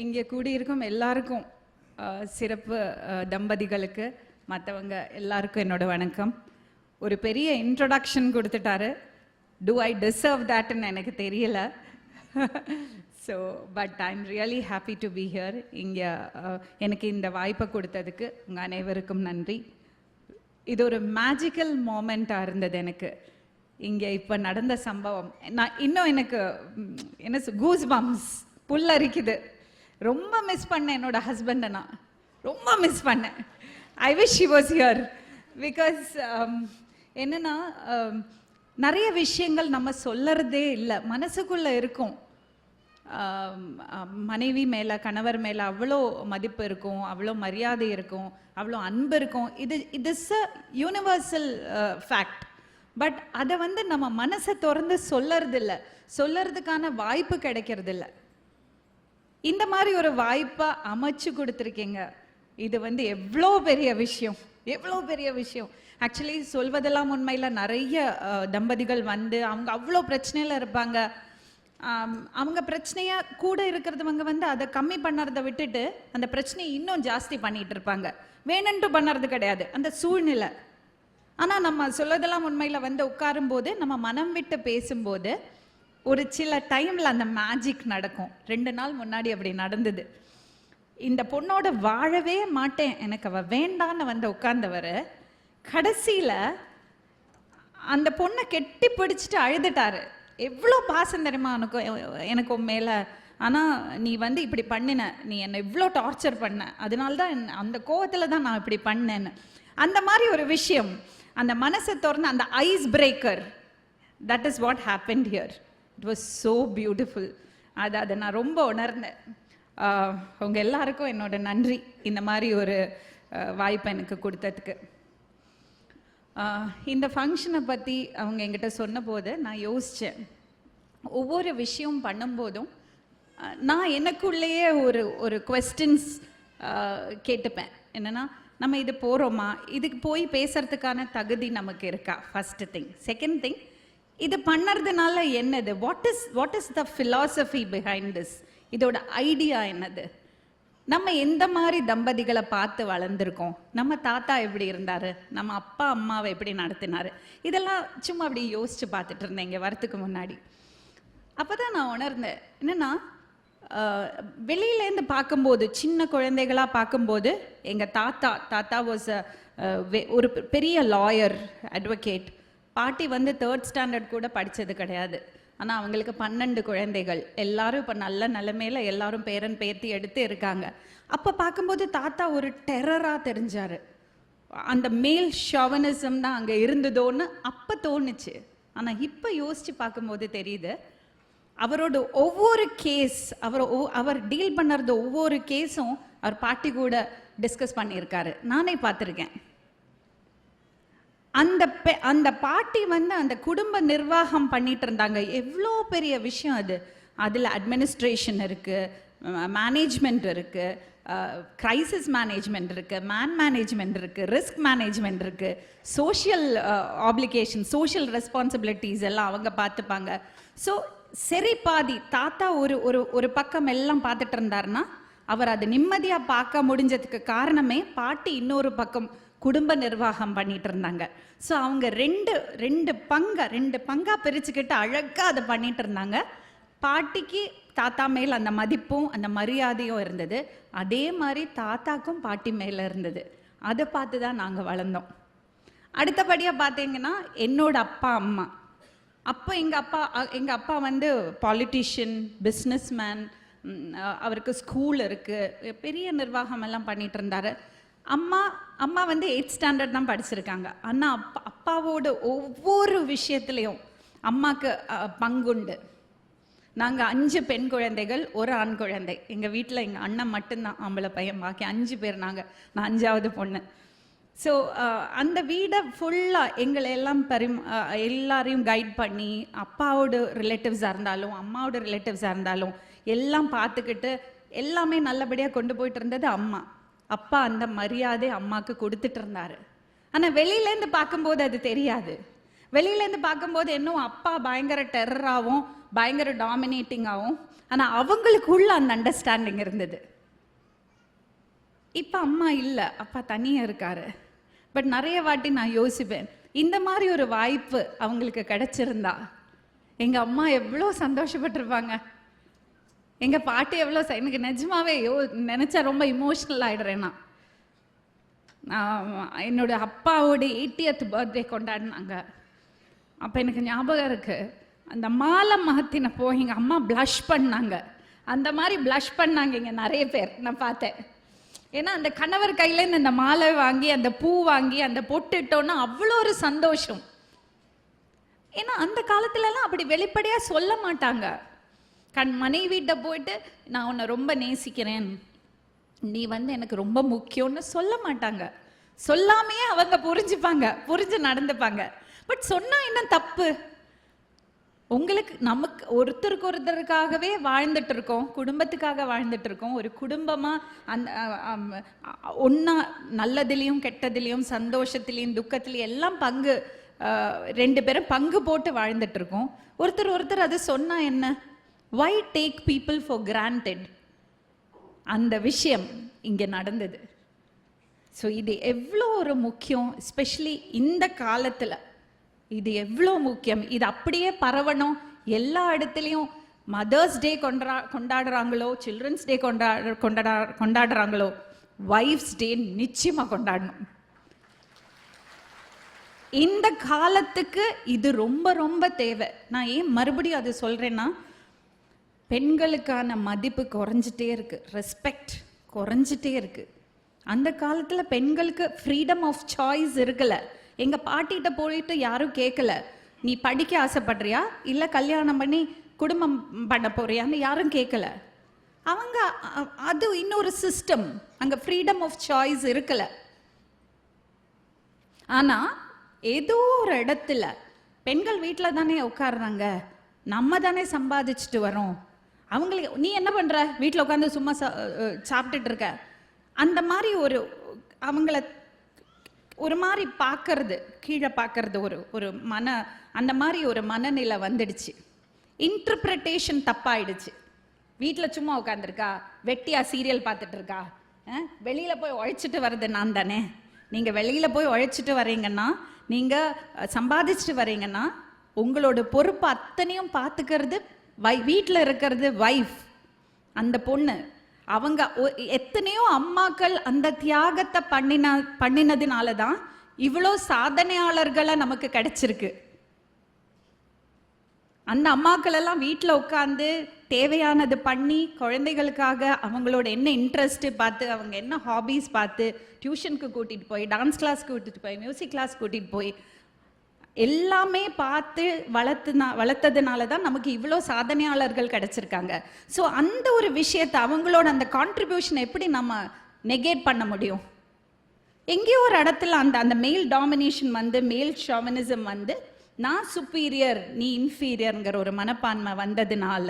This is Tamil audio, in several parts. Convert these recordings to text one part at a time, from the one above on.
இங்கே கூடியிருக்கும் எல்லாருக்கும் சிறப்பு தம்பதிகளுக்கு மற்றவங்க எல்லாருக்கும் என்னோட வணக்கம். ஒரு பெரிய இன்ட்ரொடக்ஷன் கொடுத்துட்டாரு. டு ஐ டிசர்வ் தட்னு எனக்கு தெரியல. So but I am really happy to be here இங்கே எனக்கு இந்த வாய்ப்பை கொடுத்ததுக்கு உங்கள் அனைவருக்கும் நன்றி. இது ஒரு மேஜிக்கல் மூமெண்ட்டாக இருந்தது எனக்கு. இங்கே இப்போ நடந்த சம்பவம். நான் இன்னும் எனக்கு என்ன கூஸ் பம்ஸ் புல்லரிக்குது. ரொம்ப மிஸ் பண்ணேன் என்னோட ஹஸ்பண்டை நான். ரொம்ப மிஸ் பண்ணேன். I wish she was here because என்னென்னா நிறைய விஷயங்கள் நம்ம சொல்லறதே இல்லை. மனசுக்குள்ளே இருக்கும். Um, um, மனைவி மேலே கணவர் மேலே அவ்வளோ மதிப்பு இருக்கும் அவ்வளோ மரியாதை இருக்கும் அவ்வளோ அன்பு இருக்கும். இது இது is a universal fact but அதை வந்து நம்ம மனசை திறந்து சொல்லறதில்ல. சொல்லறதுக்கான வாய்ப்பு கிடைக்கிறதில்ல. இந்த மாதிரி ஒரு வாய்ப்பை அமைச்சு கொடுத்துருக்கீங்க. இது வந்து எவ்வளோ பெரிய விஷயம். எவ்வளோ பெரிய விஷயம். ஆக்சுவலி சொல்வதெல்லாம் உண்மையில் நிறைய தம்பதிகள் வந்து அவங்க அவ்வளோ பிரச்சனையில் இருப்பாங்க. அவங்க பிரச்சனையாக கூட இருக்கிறதவங்க வந்து அதை கம்மி பண்ணுறத விட்டுட்டு அந்த பிரச்சனையை இன்னும் ஜாஸ்தி பண்ணிட்டு இருப்பாங்க. வேணுன்ட்டு பண்ணுறது கிடையாது. அந்த சூழ்நிலை. ஆனால் நம்ம சொல்லதெல்லாம் உண்மையில் வந்து உட்காரும்போது நம்ம மனம் விட்டு பேசும்போது ஒரு சில டைமில் அந்த மேஜிக் நடக்கும். ரெண்டு நாள் முன்னாடி அப்படி நடந்தது. இந்த பொண்ணோட வாழவே மாட்டேன். எனக்கு அவள் வேண்டான்னு வந்து உட்கார்ந்தவர் கடைசியில் அந்த பொண்ணை கெட்டி பிடிச்சிட்டு அழுதுட்டாரு. எவ்வளோ பாசம் தெரியுமா எனக்கு எனக்கு உன் மேல. நீ வந்து இப்படி பண்ணின. நீ என்னை இவ்வளோ டார்ச்சர் பண்ண. அதனால தான் அந்த கோவத்தில் தான் நான் இப்படி பண்ணேன்னு. அந்த மாதிரி ஒரு விஷயம். அந்த மனசை திறந்து அந்த ice breaker that is what happen here it was so beautiful அது அதை நான் ரொம்ப உணர்ந்தேன். அவங்க எல்லாருக்கும் என்னோட நன்றி. இந்த மாதிரி ஒரு வாய்ப்பை எனக்கு கொடுத்ததுக்கு. இந்த ஃபங்க்ஷனை பற்றி அவங்க என்கிட்ட சொன்னபோது நான் யோசித்தேன் ஒவ்வொரு விஷயம் பண்ணும்போதும் நான் எனக்குள்ளேயே ஒரு ஒரு கொஸ்டின்ஸ் கேட்டுப்பேன். என்னன்னா நம்ம இது போகிறோமா இதுக்கு போய் பேசுகிறதுக்கான தகுதி நமக்கு இருக்கா? ஃபர்ஸ்ட் திங் செகண்ட் திங் இது பண்ணுறதுனால என்னது? What is what is the philosophy behind this இதோட ஐடியா என்னது? நம்ம எந்த மாதிரி தம்பதிகளை பார்த்து வளர்ந்துருக்கோம்? நம்ம தாத்தா எப்படி இருந்தார்? நம்ம அப்பா அம்மாவை எப்படி நடத்தினாரு? இதெல்லாம் சும்மா அப்படி யோசித்து பார்த்துட்டு இருந்தேன் இங்கே வரத்துக்கு முன்னாடி. அப்போ தான் நான் உணர்ந்தேன். என்னன்னா வெளியிலேருந்து பார்க்கும்போது சின்ன குழந்தைகளாக பார்க்கும்போது எங்கள் தாத்தா தாத்தா வாஸ் ஒரு பெரிய லாயர் அட்வொகேட் பாட்டி வந்து தேர்ட் ஸ்டாண்டர்ட் கூட படித்தது கிடையாது. ஆனால் அவங்களுக்கு பன்னெண்டு குழந்தைகள். எல்லாரும் இப்போ நல்ல நிலைமையில் எல்லாரும் பேரன் பேத்தி எடுத்து இருக்காங்க. அப்போ பார்க்கும்போது தாத்தா ஒரு டெரராக தெரிஞ்சார். அந்த மேல் ஷவனிசம் தான் அங்கே இருந்ததோன்னு அப்போ தோணுச்சு. ஆனால் இப்போ யோசித்து பார்க்கும்போது தெரியுது அவரோட ஒவ்வொரு கேஸ் அவர் அவர் டீல் பண்ணுறது ஒவ்வொரு கேஸும் அவர் பாட்டி கூட டிஸ்கஸ் பண்ணியிருக்காரு. நானே பார்த்துருக்கேன். அந்த பெ அந்த பாட்டி வந்து அந்த குடும்ப நிர்வாகம் பண்ணிட்டு இருந்தாங்க. எவ்வளோ பெரிய விஷயம் அது. அதில் அட்மினிஸ்ட்ரேஷன் இருக்குது மேனேஜ்மெண்ட் இருக்குது கிரைசிஸ் மேனேஜ்மெண்ட் இருக்குது மேன் மேனேஜ்மெண்ட் இருக்குது ரிஸ்க் மேனேஜ்மெண்ட் இருக்குது சோஷியல் ஆப்ளிகேஷன் சோஷியல் ரெஸ்பான்சிபிலிட்டிஸ் எல்லாம் அவங்க பார்த்துப்பாங்க ஸோ சரி பாதி தாத்தா ஒரு ஒரு ஒரு பக்கம் எல்லாம் பார்த்துட்டு இருந்தாருன்னா அவர் அதை நிம்மதியாக பார்க்க முடிஞ்சதுக்கு காரணமே பாட்டி இன்னொரு பக்கம். குடும்ப நிர்வாகம் பண்ணிட்டு இருந்தாங்க. ஸோ அவங்க ரெண்டு ரெண்டு பங்கா ரெண்டு பங்கா பிரிச்சுக்கிட்டு அழகாக அதை பண்ணிட்டு இருந்தாங்க. பாட்டிக்கு தாத்தா மேல் அந்த மதிப்பும் அந்த மரியாதையும் இருந்தது. அதே மாதிரி தாத்தாக்கும் பாட்டி மேல இருந்தது. அதை பார்த்து தான் நாங்கள் வளர்ந்தோம். அடுத்தபடியாக பார்த்தீங்கன்னா என்னோட அப்பா அம்மா. அப்போ எங்கள் அப்பா அ- அப்பா வந்து பாலிட்டிஷியன் பிஸ்னஸ்மேன் அவருக்கு ஸ்கூல் இருக்குது பெரிய நிர்வாகம் எல்லாம் பண்ணிகிட்டு இருந்தார். அம்மா அம்மா வந்து எயிட் ஸ்டாண்டர்ட் தான் படிச்சிருக்காங்க. ஆனால் அப்பா அப்பாவோட ஒவ்வொரு விஷயத்துலேயும் அம்மாக்கு பங்குண்டு. நாங்கள் அஞ்சு பெண் குழந்தைகள் ஒரு ஆண் குழந்தை. எங்கள் வீட்டில் எங்கள் அண்ணன் மட்டும்தான் ஆம்பளை பையன். பாக்கி அஞ்சு பேர் நாங்கள் நான் அஞ்சாவது பொண்ணு. ஸோ அந்த வீடை ஃபுல்லாக எங்களை எல்லாம் பரிம் எல்லாரையும் கைட் பண்ணி அப்பாவோட ரிலேட்டிவ்ஸாக இருந்தாலும் அம்மாவோட ரிலேட்டிவ்ஸாக இருந்தாலும் எல்லாம் பார்த்துக்கிட்டு எல்லாமே நல்லபடியாக கொண்டு போயிட்டு இருந்தது அம்மா. அப்பா அந்த மரியாதை அம்மாவுக்கு கொடுத்துட்டு இருந்தாரு. ஆனால் வெளியிலேருந்து பார்க்கும்போது அது தெரியாது. வெளியிலேருந்து பார்க்கும்போது இன்னும் அப்பா பயங்கர டெரராகவும் பயங்கர டாமினேட்டிங்காகவும் ஆனால் அவங்களுக்குள்ள அந்த அண்டர்ஸ்டாண்டிங் இருந்தது. இப்போ அம்மா இல்லை அப்பா தனியாக இருக்காரு. பட் நிறைய வாட்டி நான் யோசிப்பேன் இந்த மாதிரி ஒரு வாய்ப்பு அவங்களுக்கு கிடைச்சிருந்தா எங்கள் அம்மா எவ்வளோ சந்தோஷப்பட்டிருப்பாங்க. எங்க பாட்டி எவ்வளோ எனக்கு நிஜமாவே யோ நினைச்சா ரொம்ப இமோஷனல் ஆகிடுறேன் நான் நான் என்னோட அப்பாவோட 80th பர்த்டே கொண்டாடினாங்க. அப்போ எனக்கு ஞாபகம் இருக்கு. அந்த மாலை மாத்தினப்போ எங்கள் அம்மா ப்ளஷ் பண்ணாங்க. அந்த மாதிரி ப்ளஷ் பண்ணாங்க இங்கே நிறைய பேர் நான் பார்த்தேன். ஏன்னா அந்த கணவர் கையிலேருந்து அந்த மாலை வாங்கி அந்த பூ வாங்கி அந்த பொட்டுட்டோன்னா அவ்வளோ ஒரு சந்தோஷம். ஏன்னா அந்த காலத்துலலாம் அப்படி வெளிப்படையாக சொல்ல மாட்டாங்க. கண் மனைவிட்ட போயிட்டு நான் உன்னை ரொம்ப நேசிக்கிறேன். நீ வந்து எனக்கு ரொம்ப முக்கியம்னு சொல்ல மாட்டாங்க. சொல்லாமையே அவங்க புரிஞ்சுப்பாங்க புரிஞ்சு நடந்துப்பாங்க. பட் சொன்னா என்ன தப்பு? உங்களுக்கு நமக்கு ஒருத்தருக்கு ஒருத்தருக்காகவே வாழ்ந்துட்டு இருக்கோம் குடும்பத்துக்காக வாழ்ந்துட்டு இருக்கோம். ஒரு குடும்பமா அந்த ஒன்றா நல்லதுலேயும் கெட்டதுலேயும் சந்தோஷத்துலேயும் துக்கத்துலேயும் எல்லாம் பங்கு ரெண்டு பேரும் பங்கு போட்டு வாழ்ந்துட்டு இருக்கோம். ஒருத்தர் ஒருத்தர் அது சொன்னா என்ன? Why take people for granted அந்த விஷயம் இங்கே நடந்தது. ஸோ இது எவ்வளோ ஒரு முக்கியம் எஸ்பெஷலி இந்த காலத்தில். இது எவ்வளோ முக்கியம்? இது அப்படியே பரவணும். எல்லா இடத்துலையும் மதர்ஸ் டே கொண்டா கொண்டாடுறாங்களோ சில்ட்ரன்ஸ் டே கொண்டாட கொண்டாட கொண்டாடுறாங்களோ வைஃப்ஸ் டே நிச்சயமாக கொண்டாடணும். இந்த காலத்துக்கு இது ரொம்ப ரொம்ப தேவை. நான் ஏன் மறுபடியும் அது சொல்கிறேன்னா பெண்களுக்கான மதிப்பு குறைஞ்சிட்டே இருக்கு. ரெஸ்பெக்ட் குறைஞ்சிட்டே இருக்கு. அந்த காலத்தில் பெண்களுக்கு ஃப்ரீடம் ஆஃப் சாய்ஸ் இருக்கலை. எங்கள் பாட்டிகிட்ட போயிட்டு யாரும் கேட்கல நீ படிக்க ஆசைப்படுறியா? இல்லை கல்யாணம் பண்ணி குடும்பம் பண்ண போறியான்னு யாரும் கேட்கல அவங்க அது இன்னொரு சிஸ்டம் அங்கே ஃப்ரீடம் ஆஃப் சாய்ஸ் இருக்கலை. ஆனால் ஏதோ ஒரு இடத்துல பெண்கள் வீட்டில் தானே உட்கார்றாங்க. நம்ம தானே சம்பாதிச்சுட்டு வரோம் அவங்களுக்கு நீ என்ன பண்ற? வீட்டில் உட்காந்து சும்மா சா- சாப்பிட்டுட்டு இருக்க. அந்த மாதிரி ஒரு அவங்கள ஒரு மாதிரி பார்க்கறது கீழே பார்க்கறது ஒரு ஒரு மன அந்த மாதிரி ஒரு மனநிலை வந்துடுச்சு. இன்டர்பிரட்டேஷன் தப்பாயிடுச்சு. வீட்டில் சும்மா உட்காந்துருக்கா வெட்டியா சீரியல் பார்த்துட்டு இருக்கா? வெளியில் போய் உழைச்சிட்டு வர்றது நான் தானே. நீங்கள் வெளியில் போய் உழைச்சிட்டு வரீங்கன்னா நீங்கள் சம்பாதிச்சுட்டு வரீங்கன்னா உங்களோட பொறுப்பு அத்தனையும் பார்த்துக்கிறது வை வீட்டில் இருக்கிறது வைஃப் அந்த பொண்ணு. அவங்க ஒ- எத்தனையோ அம்மாக்கள் அந்த தியாகத்தை பண்ணின பண்ணினதுனால தான் இவ்வளோ சாதனையாளர்களை நமக்கு கிடைச்சிருக்கு. அந்த அம்மாக்கள் எல்லாம் வீட்டில் உட்காந்து தேவையானது பண்ணி குழந்தைகளுக்காக அவங்களோட என்ன இன்ட்ரெஸ்ட்டு பார்த்து அவங்க என்ன ஹாபீஸ் பார்த்து டியூஷனுக்கு கூட்டிகிட்டு போய் டான்ஸ் கிளாஸ் கூட்டிகிட்டு போய் மியூசிக் கிளாஸ் கூட்டிகிட்டு போய் எல்லாமே பார்த்து வளர்த்துனா வளர்த்ததுனால தான் நமக்கு இவ்வளோ சாதனையாளர்கள் கிடச்சிருக்காங்க. ஸோ அந்த ஒரு விஷயத்தை அவங்களோட அந்த கான்ட்ரிபியூஷன் எப்படி நம்ம நெகேட் பண்ண முடியும்? எங்கேயோ ஒரு இடத்துல அந்த அந்த மேல் டாமினேஷன் வந்து மேல் ஷாமனிசம் வந்து நான் சுப்பீரியர் நீ இன்ஃபீரியர்ங்கிற ஒரு மனப்பான்மை வந்ததுனால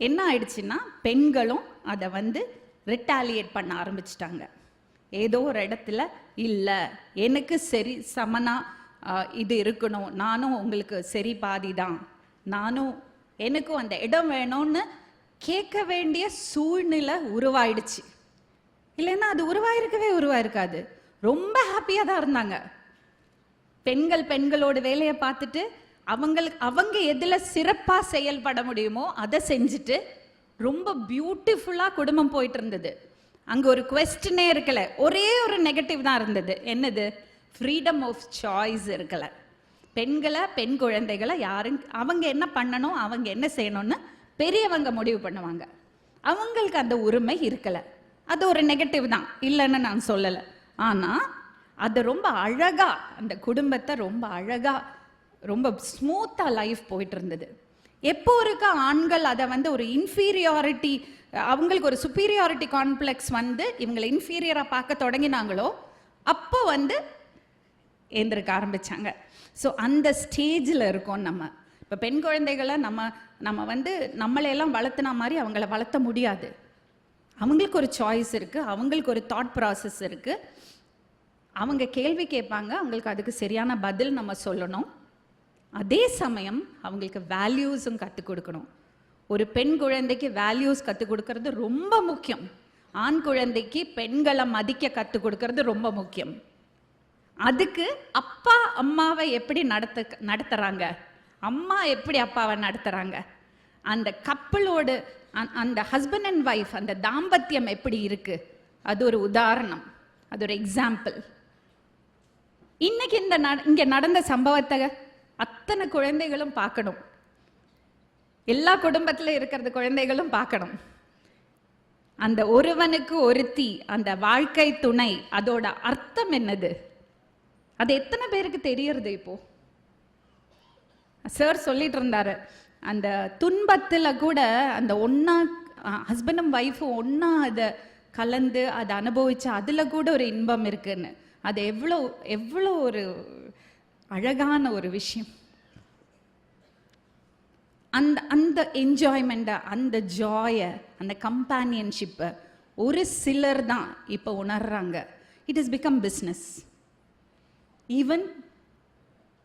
என்ன ஆயிடுச்சுன்னா பெண்களும் அதை வந்து ரிட்டாலியேட் பண்ண ஆரம்பிச்சிட்டாங்க. ஏதோ ஒரு இடத்துல இல்லை. எனக்கு சரி சமனாக இது இருக்கணும். நானும் உங்களுக்கு சரி பாதி தான் நானும் எனக்கும் அந்த இடம் வேணும்னு கேட்க வேண்டிய சூழ்நிலை உருவாயிடுச்சு. இல்லைன்னா அது உருவாயிருக்கவே உருவாயிருக்காது. ரொம்ப ஹாப்பியாக தான் இருந்தாங்க. பெண்கள் பெண்களோட வேலையை பார்த்துட்டு அவங்களுக்கு அவங்க எதில் சிறப்பாக செயல்பட முடியுமோ அதை செஞ்சுட்டு ரொம்ப பியூட்டிஃபுல்லாக குடும்பம் போயிட்டு இருந்தது. அங்கே ஒரு கொஸ்டினே இருக்கலை. ஒரே ஒரு நெகட்டிவ் தான் இருந்தது. என்னது? ஃப்ரீடம் ஆஃப் சாய்ஸ் இருக்கலை. பெண்களை பெண் குழந்தைகளை யாரும் அவங்க என்ன பண்ணணும் அவங்க என்ன செய்யணும்னு பெரியவங்க முடிவு பண்ணுவாங்க. அவங்களுக்கு அந்த உரிமை இருக்கலை. அது ஒரு நெகட்டிவ் தான். இல்லைன்னு நான் சொல்லலை. ஆனால் அது ரொம்ப அழகா அந்த குடும்பத்தை ரொம்ப அழகா ரொம்ப ஸ்மூத்தாக லைஃப் போயிட்டு இருந்தது. எப்போ இருக்க ஆண்கள் அதை வந்து ஒரு இன்ஃபீரியாரிட்டி அவங்களுக்கு ஒரு சுப்பீரியாரிட்டி காம்ப்ளெக்ஸ் வந்து இவங்களை இன்ஃபீரியராக பார்க்க தொடங்கினாங்களோ அப்போ வந்து ஏந்திருக்க ஆரம்பித்தாங்க ஸோ அந்த ஸ்டேஜில் இருக்கோம் நம்ம. இப்போ பெண் குழந்தைகளை நம்ம நம்ம வந்து நம்மளையெல்லாம் வளர்த்துன மாதிரி அவங்கள வளர்த்த முடியாது. அவங்களுக்கு ஒரு சாய்ஸ் இருக்குது அவங்களுக்கு ஒரு தாட் ப்ராசஸ் இருக்குது அவங்க கேள்வி கேட்பாங்க அவங்களுக்கு அதுக்கு சரியான பதில் நம்ம சொல்லணும். அதே சமயம் அவங்களுக்கு வேல்யூஸும் கற்றுக் கொடுக்கணும். ஒரு பெண் குழந்தைக்கு வேல்யூஸ் கற்றுக் கொடுக்கறது ரொம்ப முக்கியம். ஆண் குழந்தைக்கு பெண்களை மதிக்க கற்றுக் கொடுக்கறது ரொம்ப முக்கியம். அதுக்கு அப்பா அம்மாவை எப்படி நடத்த நடத்துகிறாங்க அம்மா எப்படி அப்பாவை நடத்துகிறாங்க அந்த கப்பலோடு அந்த ஹஸ்பண்ட் அண்ட் ஒய்ஃப் அந்த தாம்பத்தியம் எப்படி இருக்குது அது ஒரு உதாரணம். அது ஒரு எக்ஸாம்பிள் இன்னைக்கு இந்த நட- இங்கே நடந்த சம்பவத்தை அத்தனை குழந்தைகளும் பார்க்கணும். எல்லா குடும்பத்தில் இருக்கிறது குழந்தைகளும் பார்க்கணும். அந்த ஒருவனுக்கு ஒருத்தி அந்த வாழ்க்கை துணை அதோட அர்த்தம் என்னது? அது எத்தனை பேருக்கு தெரியறது இப்போ? சார் சொல்லிட்டு இருந்தாரு அந்த துன்பத்தில் கூட அந்த ஒன்னா ஹஸ்பண்டும் ஒய்ஃபும் ஒன்னா அதை கலந்து அதை அனுபவிச்சு அதில் கூட ஒரு இன்பம் இருக்குன்னு. அது எவ்வளோ எவ்வளோ ஒரு அழகான ஒரு விஷயம். அந்த அந்த என்ஜாய்மெண்ட்டை அந்த ஜாயை அந்த கம்பானியன்ஷிப்பை ஒரு சிலர் தான் இப்போ உணர்றாங்க. It is become business even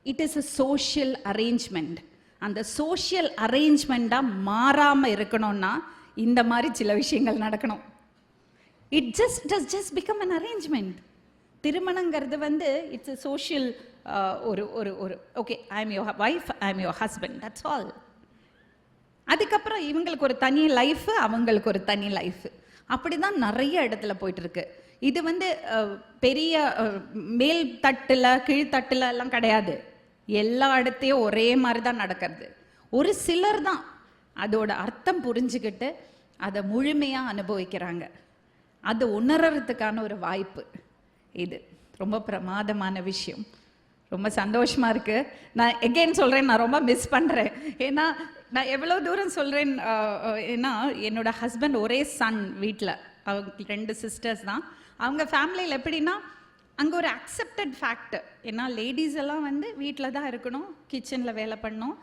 it is a social arrangement அந்த சோஷியல் அரேஞ்ச்மெண்ட்டாக மாறாமல் இருக்கணும்னா இந்த மாதிரி சில விஷயங்கள் நடக்கணும். It just does just become an arrangement திருமணங்கிறது வந்து இட்ஸ் அ சோஷியல் ஒரு ஒரு ஒரு okay I am your wife I am your husband that's all அதுக்கப்புறம் இவங்களுக்கு ஒரு தனி லைஃபு அவங்களுக்கு ஒரு தனி லைஃப் அப்படிதான் நிறைய இடத்துல போயிட்டுருக்கு. இது வந்து பெரிய மேல் தட்டில் கீழ்த்தட்டில் எல்லாம் கிடையாது. எல்லா இடத்தையும் ஒரே மாதிரி தான் நடக்கிறது. ஒரு சிலர் தான் அதோட அர்த்தம் புரிஞ்சுக்கிட்டு அதை முழுமையாக அனுபவிக்கிறாங்க. அது உணர்றதுக்கான ஒரு வாய்ப்பு இது. ரொம்ப பிரமாதமான விஷயம். ரொம்ப சந்தோஷமாக இருக்குது நான் எகெயின் சொல்கிறேன் நான் ரொம்ப மிஸ் பண்ணுறேன் ஏன்னா நான் எவ்வளோ தூரம் சொல்கிறேன் ஏன்னா என்னோட ஹஸ்பண்ட் ஒரே சன் வீட்டில் அவங்க ரெண்டு சிஸ்டர்ஸ் தான். அவங்க ஃபேமிலியில் எப்படின்னா அங்கே ஒரு அக்செப்டட் ஃபேக்ட் ஏன்னா லேடிஸ் எல்லாம் வந்து வீட்டில் தான் இருக்கணும் கிச்சனில் வேலை பண்ணணும்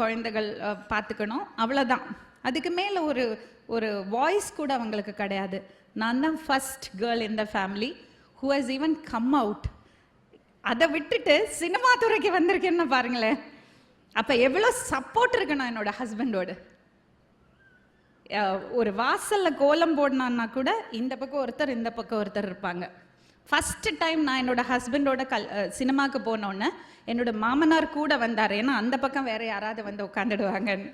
குழந்தைகள் பார்த்துக்கணும் அவ்வளோதான் அதுக்கு மேலே ஒரு ஒரு வாய்ஸ் கூட அவங்களுக்கு கிடையாது. நான் தான் first girl in the family who has even come out அதை விட்டுட்டு சினிமா துறைக்கு வந்திருக்கேன்னு பாருங்களேன். அப்ப எவ்வளவு சப்போர்ட் இருக்கணும் என்னோட ஹஸ்பண்டோட ஒரு வாசல்ல கோலம் போடணும்னா கூட இந்த பக்கம் ஒருத்தர் இந்த பக்கம் ஒருத்தர் இருப்பாங்க. ஃபஸ்ட்டு டைம் நான் என்னோட ஹஸ்பண்டோட கல் சினிமாவுக்கு போனோன்னே என்னோட மாமனார் கூட வந்தார். ஏன்னா அந்த பக்கம் வேற யாராவது வந்து உட்காந்துடுவாங்கன்னு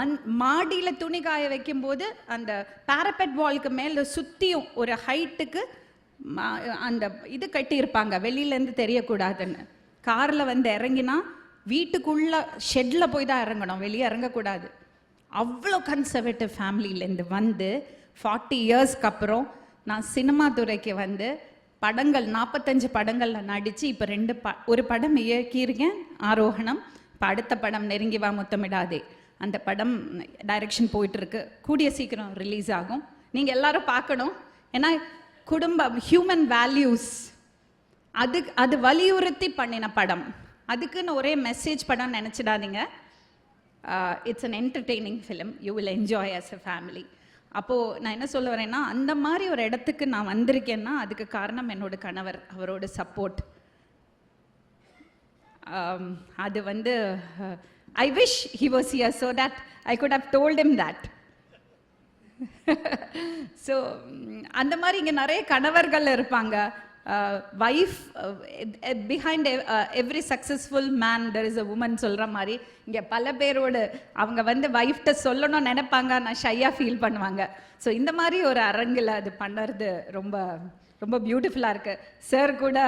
அந் மாடியில் துணி காய வைக்கும்போது அந்த பாரபெட் வால்க்கு மேலே சுற்றியும் ஒரு ஹைட்டுக்கு அந்த இது கட்டியிருப்பாங்க. வெளியிலேருந்து தெரியக்கூடாதுன்னு. காரில் வந்து இறங்கினா வீட்டுக்குள்ள ஷெட்டில் போய் தான் இறங்கணும். வெளியே இறங்கக்கூடாது. அவ்வளோ கன்சர்வேட்டிவ் ஃபேமிலியிலேருந்து வந்து ஃபார்ட்டி இயர்ஸ்க்கு அப்புறம் நான் சினிமா துறைக்கு வந்து படங்கள் நாற்பத்தஞ்சு படங்களில் நடித்து இப்போ ரெண்டு ப ஒரு படம் இயக்கியிருக்கேன் ஆரோகணம். இப்போ அடுத்த படம் நெருங்கி வா முத்தமிடாதே. அந்த படம் டைரக்ஷன் போயிட்டுருக்கு. கூடிய சீக்கிரம் ரிலீஸ் ஆகும். நீங்கள் எல்லாரும் பார்க்கணும். ஏன்னா குடும்பம் ஹியூமன் வேல்யூஸ் அது அது வலியுறுத்தி பண்ணின படம். அதுக்குன்னு ஒரே மெசேஜ் படம் நினச்சிடாதீங்க. It's an entertaining film you will enjoy as a family அப்போது நான் என்ன சொல்ல வரேன்னா அந்த மாதிரி ஒரு இடத்துக்கு நான் வந்திருக்கேன்னா அதுக்கு காரணம் என்னோட கணவர் அவரோட சப்போர்ட் அது வந்து I wish he was here so that I could have told him that so அந்த மாதிரி இங்கே நிறைய கணவர்கள் இருப்பாங்க. Wife behind every successful man there is a woman சொல்கிற மாதிரி இங்கே பல பேரோடு அவங்க வந்து வைஃப்ட்ட சொல்லணும்னு நினைப்பாங்க ஆனால் ஷையாக ஃபீல் பண்ணுவாங்க. ஸோ இந்த மாதிரி ஒரு அரங்கில் அது பண்ணுறது ரொம்ப ரொம்ப பியூட்டிஃபுல்லாக இருக்குது சார் கூட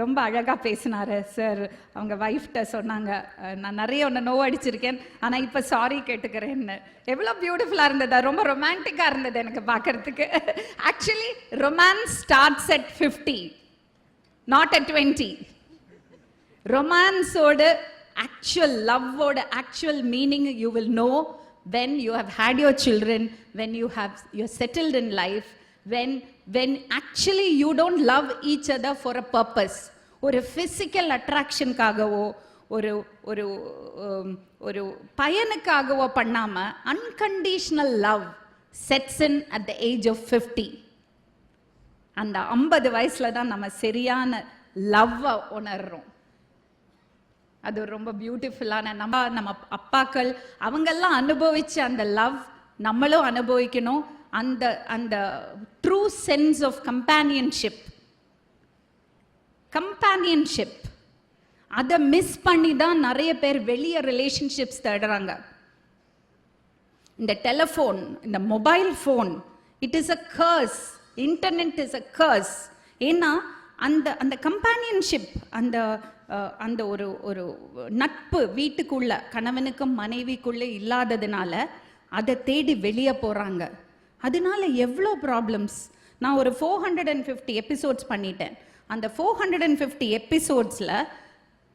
ரொம்ப அழகாக பேசினாரு சார் அவங்க ஒய்ஃப்ட்ட சொன்னாங்க. நான் நிறைய ஒன்று நோவ் அடிச்சிருக்கேன் ஆனால் இப்போ சாரி கேட்டுக்கிறேன்னு. எவ்வளோ பியூட்டிஃபுல்லாக இருந்தது. ரொம்ப ரொமான்டிக்காக இருந்தது எனக்கு பார்க்கறதுக்கு actually romance starts at fifty not at twenty ரொமான்ஸோட actual லவ்வோட actual meaning you will know when you have had your children when you have you settled in life when when actually you don't love each other for a purpose ஒரு ஃபிசிக்கல் அட்ராக்ஷனுக்காகவோ ஒரு ஒரு um, ஒரு பயனுக்காகவோ பண்ணாமல் unconditional love sets in at the age of fifty அந்த ஐம்பது வயசில் தான் நம்ம சரியான லவ்வை உணர்றோம். அது ரொம்ப பியூட்டிஃபுல்லான நம்ம நம்ம அப்பாக்கள் அவங்கெல்லாம் அனுபவித்த அந்த லவ் நம்மளும் அனுபவிக்கணும். அந்த அந்த true sense of companionship companionship அதை மிஸ் பண்ணி தான் நிறைய பேர் வெளியே ரிலேஷன்ஷிப்ஸ் தேடுறாங்க. இந்த டெலஃபோன் இந்த mobile phone it is a curse internet is a curse ஏன்னா அந்த அந்த கம்பேனியன்ஷிப் அந்த அந்த ஒரு ஒரு நட்பு வீட்டுக்குள்ள கணவனுக்கும் மனைவிக்குள்ளே இல்லாததுனால அதை தேடி வெளியே போகிறாங்க அதனால எவ்வளோ ப்ராப்ளம்ஸ் நான் ஒரு four hundred and fifty episodes பண்ணிட்டேன். அந்த four hundred and fifty எபிசோட்ஸில்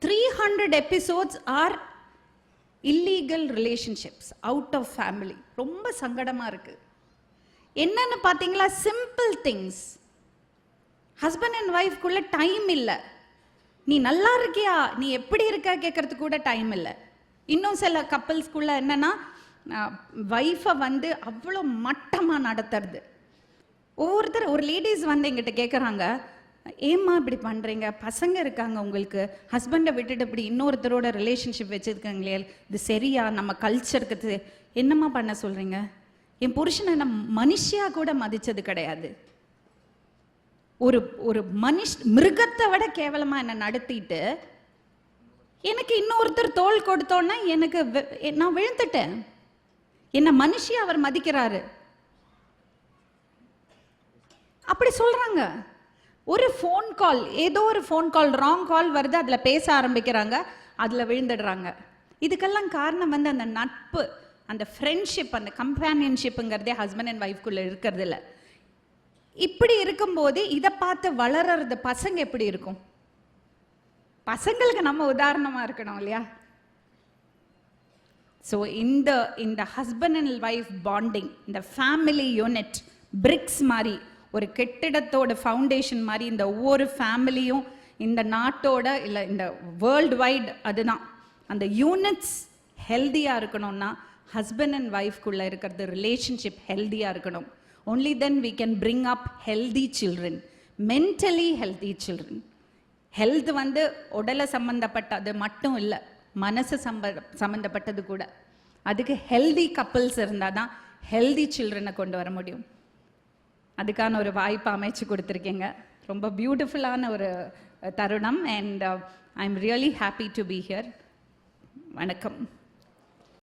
three hundred episodes are illegal relationships out of family ரொம்ப சங்கடமாக இருக்குது என்னன்னு பார்த்தீங்களா சிம்பிள் திங்ஸ் ஹஸ்பண்ட் அண்ட் ஒய்ஃப்குள்ளே டைம் இல்லை. நீ நல்லா இருக்கியா? நீ எப்படி இருக்க? கேட்கறதுக்கு கூட டைம் இல்லை. இன்னும் சில கப்பல்ஸ்குள்ளே என்னன்னா ஒய்ஃபை வந்து அவ்வளோ மட்டமாக நடத்துறது. ஒவ்வொருத்தர் ஒரு லேடிஸ் வந்து எங்கிட்ட கேட்குறாங்க ஏம்மா இப்படி பண்ணுறீங்க பசங்க இருக்காங்க உங்களுக்கு. ஹஸ்பண்டை விட்டுட்டு இப்படி இன்னொருத்தரோட ரிலேஷன்ஷிப் வச்சுருக்காங்களே. இது சரியா? நம்ம கல்ச்சருக்கு என்னம்மா பண்ண சொல்கிறீங்க என் புருஷனை நான் மனுஷியாக கூட மதித்தது கிடையாது. ஒரு ஒரு மனுஷ் மிருகத்தை விட கேவலமாக என்னை நடத்திட்டு எனக்கு இன்னொருத்தர் தோல் கொடுத்தோன்னா எனக்கு நான் விழுந்துட்டேன். என்னை மனுஷியா அவர் மதிக்கிறாரு? அப்படி சொல்றாங்க. ஒரு ஃபோன் கால் ஏதோ ஒரு ஃபோன் கால் ராங் கால் வருது அதில் பேச ஆரம்பிக்கிறாங்க அதில் விழுந்துடுறாங்க. இதுக்கெல்லாம் காரணம் வந்து அந்த நட்பு அந்த ஃப்ரெண்ட்ஷிப் அந்த கம்பேனியன்ஷிப்புங்கிறதே ஹஸ்பண்ட் அண்ட் ஒய்ஃப்குள்ளே இருக்கிறது இல்லை இப்படி இருக்கும்போது இதை பார்த்து வளர்றது பசங்க எப்படி இருக்கும்? பசங்களுக்கு நம்ம உதாரணமாக இருக்கணும் இல்லையா? ஸோ இந்த இந்த ஹஸ்பண்ட் அண்ட் ஒய்ஃப் பாண்டிங் இந்த ஃபேமிலி யூனிட் பிரிக்ஸ் மாதிரி ஒரு கெட்டிடத்தோட ஃபவுண்டேஷன் மாதிரி இந்த ஒவ்வொரு ஃபேமிலியும் இந்த நாட்டோட இல்லை இந்த வேர்ல்டு வைட் அதுதான். அந்த யூனிட்ஸ் ஹெல்த்தியாக இருக்கணும்னா ஹஸ்பண்ட் அண்ட் ஒய்ஃப்குள்ளே இருக்கிறது ரிலேஷன்ஷிப் ஹெல்த்தியாக இருக்கணும். Only then we can bring up healthy children mentally healthy children health வந்து உடலை சம்மந்தப்பட்டது மட்டும் இல்லை மனசு சம்ப சம்மந்தப்பட்டது கூட. அதுக்கு ஹெல்தி கப்புல்ஸ் இருந்தால் தான் ஹெல்தி சில்ட்ரனை கொண்டு வர முடியும். அதுக்கான ஒரு வாய்ப்பு அமைச்சு கொடுத்துருக்கீங்க. ரொம்ப பியூட்டிஃபுல்லான ஒரு தருணம். And I am really happy to be here வணக்கம்.